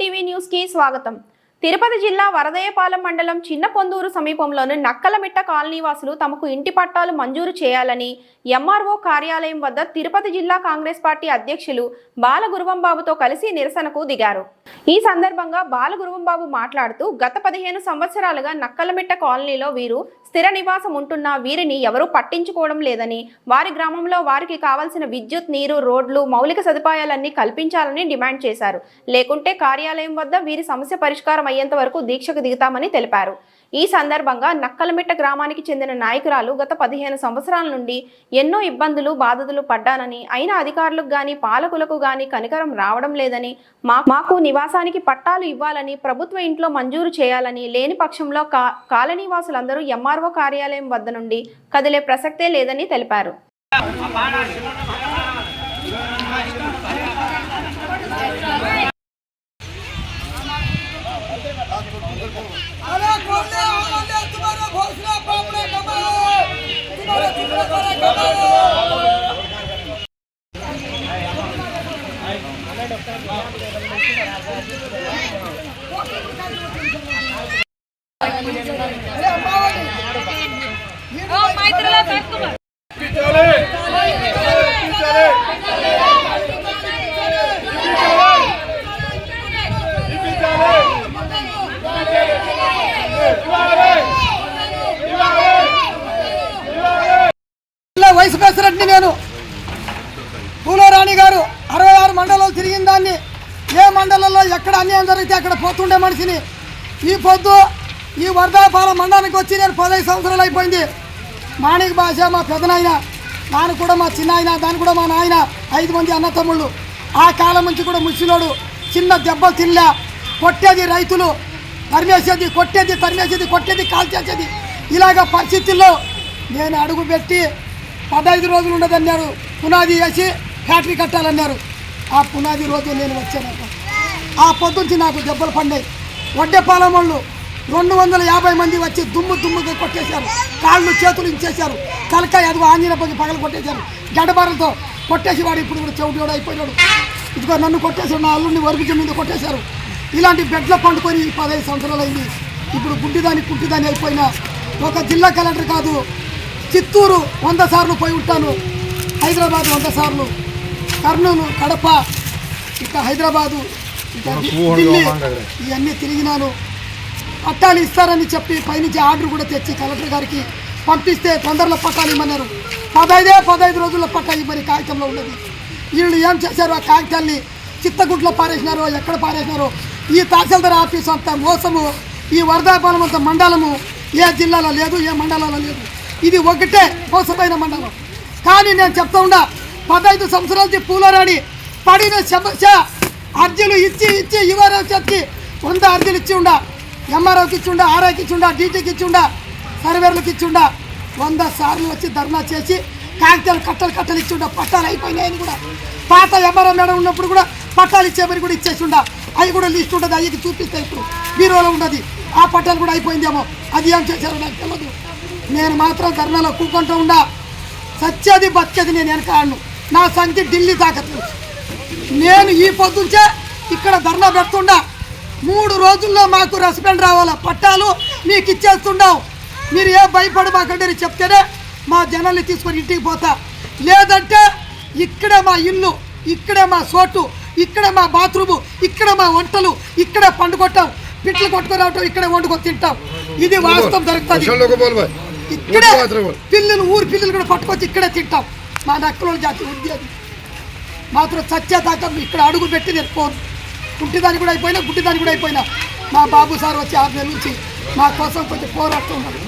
TV న్యూస్కి స్వాగతం. తిరుపతి జిల్లా వరదయపాలెం మండలం చిన్న పొందూరు సమీపంలోని నక్కలమిట్ట కాలనీ వాసులు తమకు ఇంటి పట్టాలు మంజూరు చేయాలని ఎంఆర్ఓ కార్యాలయం వద్ద తిరుపతి జిల్లా కాంగ్రెస్ పార్టీ అధ్యక్షులు బాలగురువంబాబుతో కలిసి నిరసనకు దిగారు. ఈ సందర్భంగా బాలగురువంబాబు మాట్లాడుతూ గత పదిహేను సంవత్సరాలుగా నక్కలమిట్ట కాలనీలో వీరు స్థిర నివాసం ఉంటున్న వీరిని ఎవరూ పట్టించుకోవడం లేదని వారి గ్రామంలో వారికి కావాల్సిన విద్యుత్ నీరు రోడ్లు మౌలిక సదుపాయాలన్నీ కల్పించాలని డిమాండ్ చేశారు. లేకుంటే కార్యాలయం వద్ద వీరి సమస్య పరిష్కారం అయ్యేంత వరకు దీక్షకు దిగుతామని తెలిపారు. ఈ సందర్భంగా నక్కలమిట్ట గ్రామానికి చెందిన నాయకురాలు గత పదిహేను సంవత్సరాల నుండి ఎన్నో ఇబ్బందులు బాధలు పడ్డానని అయినా అధికారులకు గాని పాలకులకు గాని కనికరం రావడం లేదని మా మాకు నివాసానికి పట్టాలు ఇవ్వాలని ప్రభుత్వ ఇంట్లో మంజూరు చేయాలని లేని పక్షంలో కా కాలనీ వాసులందరూ ఎంఆర్ఓ కార్యాలయం వద్ద నుండి కదిలే ప్రసక్తే లేదని తెలిపారు. तुम्हारा వైస్ ప్రెసిడెంట్ని నేను పూలరాణి గారు అరవై ఆరు మండలాలు తిరిగిన దాన్ని ఏ మండలంలో ఎక్కడ అన్యాయం జరిగితే అక్కడ పోతుండే మనిషిని. ఈ పొద్దు ఈ వర్ధాపాలెం మండలానికి వచ్చి నేను పదహైదు సంవత్సరాలు అయిపోయింది. మాణిక భాష మా పెదనాయన దాని కూడా మా చిన్న ఆయన దాని కూడా మా నాయన ఐదు మంది అన్నతమ్ముళ్ళు. ఆ కాలం నుంచి కూడా ముసిలోడు చిన్న దెబ్బలు తినలే. కొట్టేది రైతులు తరిమేసేది కొట్టేది తరిమేసేది కొట్టేది కాల్చేసేది. ఇలాగ పరిస్థితుల్లో నేను అడుగు పెట్టి పదహైదు రోజులు ఉండదన్నారు. పునాది వేసి ఫ్యాక్టరీ కట్టాలన్నారు. ఆ పునాది రోజు నేను వచ్చాను ఆ పొద్దుంచి నాకు దెబ్బలు పడినాయి వడ్డేపాలెం వాళ్ళు రెండు వందల యాభై మంది వచ్చి దుమ్ము దుమ్ముగా కొట్టేశారు. కాళ్ళు చేతులు ఇచ్చేశారు తలకాయ అదిగో ఆంజనేయ పది పగలు కొట్టేశారు. గడబారలతో కొట్టేసి వాడు ఇప్పుడు కూడా చెవిటి అయిపోయాడు ఇదిగో నన్ను కొట్టేశారు. నా అల్లుడిని వరకు మీద కొట్టేశారు. ఇలాంటి బెడ్లో పండుకొని పదహైదు సంవత్సరాలు అయింది ఇప్పుడు గుడ్డిదాని కుట్టిదాని అయిపోయినా. ఒక జిల్లా కలెక్టర్ కాదు చిత్తూరు వంద సార్లు పోయి ఉంటాను. హైదరాబాద్ వంద సార్లు. కర్నూలు కడప ఇక హైదరాబాదు ఇక ఢిల్లీ ఇవన్నీ తిరిగినాను. పట్టాలు ఇస్తారని చెప్పి పైనుంచి ఆర్డర్ కూడా తెచ్చి కలెక్టర్ గారికి పంపిస్తే తొందరలో పట్టాలు ఇమ్మన్నారు. పదైదే పదహైదు రోజుల్లో పట్టా ఇవ్వని కాగితంలో ఉన్నది. వీళ్ళు ఏం చేశారు ఆ కాగితాల్ని చిత్తగుట్లో పారేసినారో ఎక్కడ పారేసినారో ఈ తహసీల్దార్ ఆఫీస్ అంత మోసము ఈ వరదాపాలెం అంత మండలము ఏ జిల్లాలో లేదు ఏ మండలంలో లేదు. ఇది ఒకటే మోసమైన మండలం. కానీ నేను చెప్తా ఉన్నా పదహైదు సంవత్సరాల నుంచి పూలరాణి పడిన సమస్య అర్జీలు ఇచ్చి ఇచ్చి యువరావు చెప్పి వంద అర్జీలు ఇచ్చి ఉండా. ఎంఆర్ఓకి ఇచ్చి ఉండా ఆర్ఐకి ఇచ్చి డీటీకి ఇచ్చిండా సర్వేర్లకు ఇచ్చిండా వంద సార్లు వచ్చి ధర్నా చేసి కాగితాలు కట్టలు కట్టలు ఇచ్చి ఉండా పట్టాలు అయిపోయినాయని కూడా. పాత ఎంఆర్ఓ మేడం ఉన్నప్పుడు కూడా పట్టాలు ఇచ్చేమని కూడా ఇచ్చేసి అవి కూడా లిస్ట్ ఉంటుంది అవి చూపిస్తే ఇప్పుడు. బీరోలో ఉన్నది. ఆ పట్టాలు కూడా అయిపోయిందేమో. అది ఏం చేశారో నాకు తెలియదు నేను మాత్రం ధర్నాలో కూకుంటూ ఉండా. సత్యది బతికేది నేను వెనకాడను. నా సంఖ్య ఢిల్లీ తాకట్లు నేను ఈ పొద్దుంచే ఇక్కడ ధర్నా పెడుతుండా. మూడు రోజుల్లో మాకు రెస్పెండ్ రావాలా? పట్టాలు మీకు ఇచ్చేస్తుండవు మీరు ఏ భయపడు మాకంటే చెప్తేనే మా జనాల్ని తీసుకొని ఇంటికి పోతా. లేదంటే ఇక్కడే మా ఇల్లు ఇక్కడే మా సోటు ఇక్కడ మా బాత్రూము ఇక్కడ మా వంటలు ఇక్కడ పండుకొట్టాం పిట్లు కొట్టుకొని రావటం ఇక్కడ వండుకొని తింటాం. ఇది వాస్తవం దొరుకుతుంది ఇక్కడే. పిల్లలు ఊరి పిల్లలు కూడా పట్టుకొచ్చి ఇక్కడే తింటాం. మా నక్కల జాతి ఉంది అది. మాత్రం చచ్చేదాకా ఇక్కడ అడుగు పెట్టి నేను పోను. గుడ్డిదాన్ని కూడా అయిపోయినా గుడ్డిదాన్ని కూడా అయిపోయినా. మా బాబు సార్ వచ్చి ఆరు నెలల నుంచి మా కోసం కొంచెం పోరాడుతున్నాడు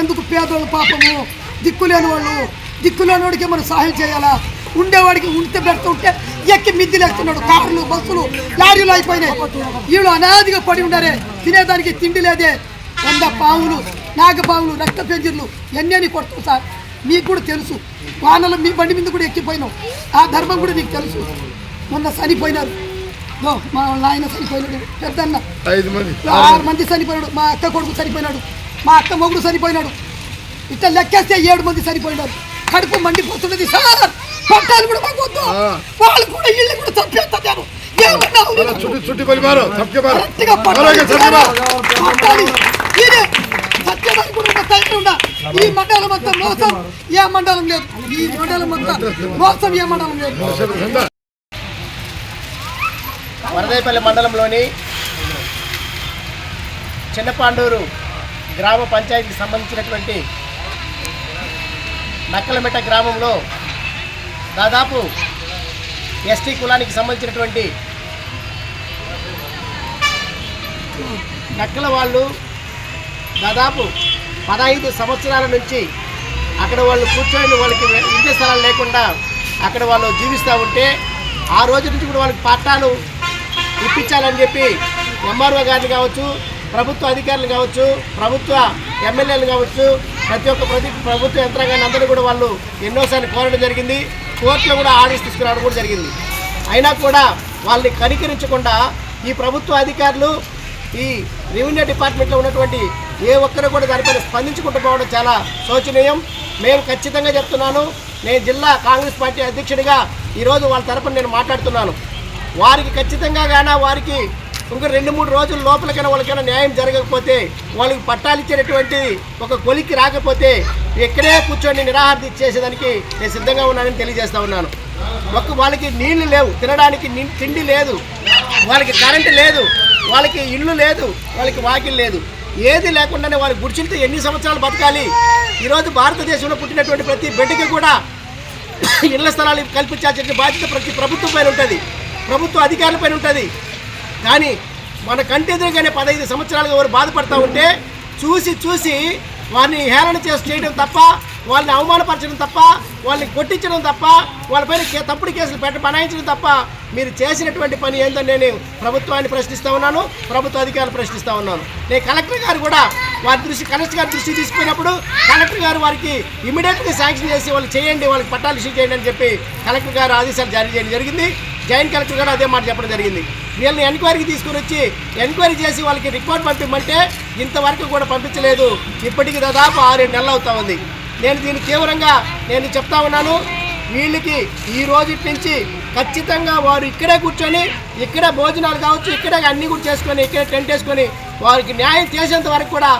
ఎందుకు పేదోళ్ళు పాపము దిక్కులేని వాళ్ళు దిక్కులేని వాడికి మనం సహాయం చేయాలా? ఉండేవాడికి ఉంటే పెడుతుంటే ఎక్కి మిద్దిలు ఎక్కుతున్నాడు కార్లు బస్సులు లారీలు అయిపోయినాయి. వీళ్ళు అనాదిగా పడి ఉండారే. తినేదానికి తిండి లేదే. వంద పావులు నాగపావులు రక్త పెంజర్లు ఎన్ని కొడుతుంది సార్? మీకు కూడా తెలుసు. వానలు మీ బండి మీద కూడా ఎక్కిపోయినాం. ఆ ధర్మం కూడా మీకు తెలుసు. మొన్న చనిపోయినారు. మా నాయన చనిపోయినాడు. పెద్దన్న. ఆరు మంది చనిపోయినాడు. మా అక్క కొడుకు చనిపోయినాడు. మా అక్క మొగుడు చనిపోయినాడు. ఇట్లా లెక్కేస్తే ఏడు మంది చనిపోయినారు. కడుపు మండిపోతున్నది సార్. పట్టాలు కూడా మాకు వద్దు. ఆ. వాళ్ళు కూడా ఇల్లు కూడా చంపేస్తాను ఏ ఇది ఈ మండలం అంతా మోసం ఏ మండలం లేదు. ఈ మండలం అంతా మోసం ఏ మండలం లేదు. వరదైపల్లి మండలంలోని చిన్నపాండూరు గ్రామ పంచాయతీకి సంబంధించినటువంటి నక్కలమెట్ట గ్రామంలో దాదాపు ఎస్టీ కులానికి సంబంధించినటువంటి నక్కల వాళ్ళు దాదాపు పదహైదు సంవత్సరాల నుంచి అక్కడ వాళ్ళు కూర్చొని వాళ్ళకి ఇంటి స్థలాలు లేకుండా అక్కడ వాళ్ళు జీవిస్తూ ఉంటే ఆ రోజు నుంచి కూడా వాళ్ళకి పట్టాలు ఇప్పించాలని చెప్పి ఎంఆర్ఓ గారిని కావచ్చు ప్రభుత్వ అధికారులు కావచ్చు ప్రభుత్వ ఎమ్మెల్యేలు కావచ్చు ప్రతి ఒక్క ప్రతి ప్రభుత్వ యంత్రాంగాన్ని అందరూ కూడా వాళ్ళు ఎన్నోసార్లు కోరడం జరిగింది. కోర్టులో కూడా ఆర్డర్స్ తీసుకురావడం కూడా జరిగింది. అయినా కూడా వాళ్ళని కనికరించకుండా ఈ ప్రభుత్వ అధికారులు ఈ రెవెన్యూ డిపార్ట్మెంట్లో ఉన్నటువంటి ఏ ఒక్కరు కూడా దానిపైన స్పందించుకుంటూ పోవడం చాలా శోచనీయం. మేము ఖచ్చితంగా చెప్తున్నాను నేను జిల్లా కాంగ్రెస్ పార్టీ అధ్యక్షుడిగా ఈరోజు వాళ్ళ తరపున నేను మాట్లాడుతున్నాను. వారికి ఖచ్చితంగా గానా వారికి ఇంకా రెండు మూడు రోజుల లోపలికైనా వాళ్ళకైనా న్యాయం జరగకపోతే వాళ్ళకి పట్టాలు ఇచ్చేటటువంటి ఒక కొలికి రాకపోతే ఇక్కడే కూర్చొని నిరాహార దీక్ష చేసేదానికి నేను సిద్ధంగా ఉన్నానని తెలియజేస్తా ఉన్నాను. ఒక వాళ్ళకి నీళ్ళు లేవు తినడానికి తిండి లేదు వాళ్ళకి కరెంటు లేదు వాళ్ళకి ఇల్లు లేదు వాళ్ళకి వాకిల్ లేదు. ఏది లేకుండానే వారి గుడిచిలతో ఎన్ని సంవత్సరాలు బతకాలి? ఈరోజు భారతదేశంలో పుట్టినటువంటి ప్రతి బిడ్డకి కూడా ఇళ్ళ స్థలాలు కల్పించాల్సిన బాధ్యత ప్రతి ప్రభుత్వం పైన ఉంటుంది. ప్రభుత్వ అధికారుల పైన ఉంటుంది. కానీ మన కంటెదురుగానే పదహైదు సంవత్సరాలుగా వారు బాధపడతా ఉంటే చూసి చూసి వారిని హేళన చేసి చేయడం తప్ప వాళ్ళని అవమానపరచడం తప్ప వాళ్ళని కొట్టించడం తప్ప వాళ్ళపైన కే- తప్పుడు కేసులు పెట్ట బనాయించడం తప్ప మీరు చేసినటువంటి పని ఏందని నేను ప్రభుత్వాన్ని ప్రశ్నిస్తూ ఉన్నాను ప్రభుత్వ అధికారులు ప్రశ్నిస్తూ ఉన్నాను. నేను కలెక్టర్ గారు కూడా వారి దృష్టి కలెక్టర్ గారి దృష్టి తీసుకుపోయినప్పుడు కలెక్టర్ గారు వారికి ఇమీడియట్గా శాంక్షన్ చేసి వాళ్ళు చేయండి వాళ్ళకి పట్టాలు ఇష్యూ చేయండి అని చెప్పి కలెక్టర్ గారు ఆదేశాలు జారీ చేయడం జరిగింది. జాయింట్ కలెక్టర్ గారు అదే మాట చెప్పడం జరిగింది. వీళ్ళని ఎంక్వైరీకి తీసుకుని వచ్చి ఎంక్వైరీ చేసి వాళ్ళకి రిపోర్ట్ పంపిమంటే ఇంతవరకు కూడా పంపించలేదు. ఇప్పటికి దాదాపు ఆరేడు నెలలు అవుతా ఉంది. నేను దీన్ని తీవ్రంగా నేను చెప్తా ఉన్నాను. వీళ్ళకి ఈ రోజు నుంచి ఖచ్చితంగా వారు ఇక్కడే కూర్చొని ఇక్కడే భోజనాలు కావచ్చు ఇక్కడే అన్ని కూడా చేసుకొని ఇక్కడే టెంట్ వేసుకొని వారికి న్యాయం చేసేంత వరకు కూడా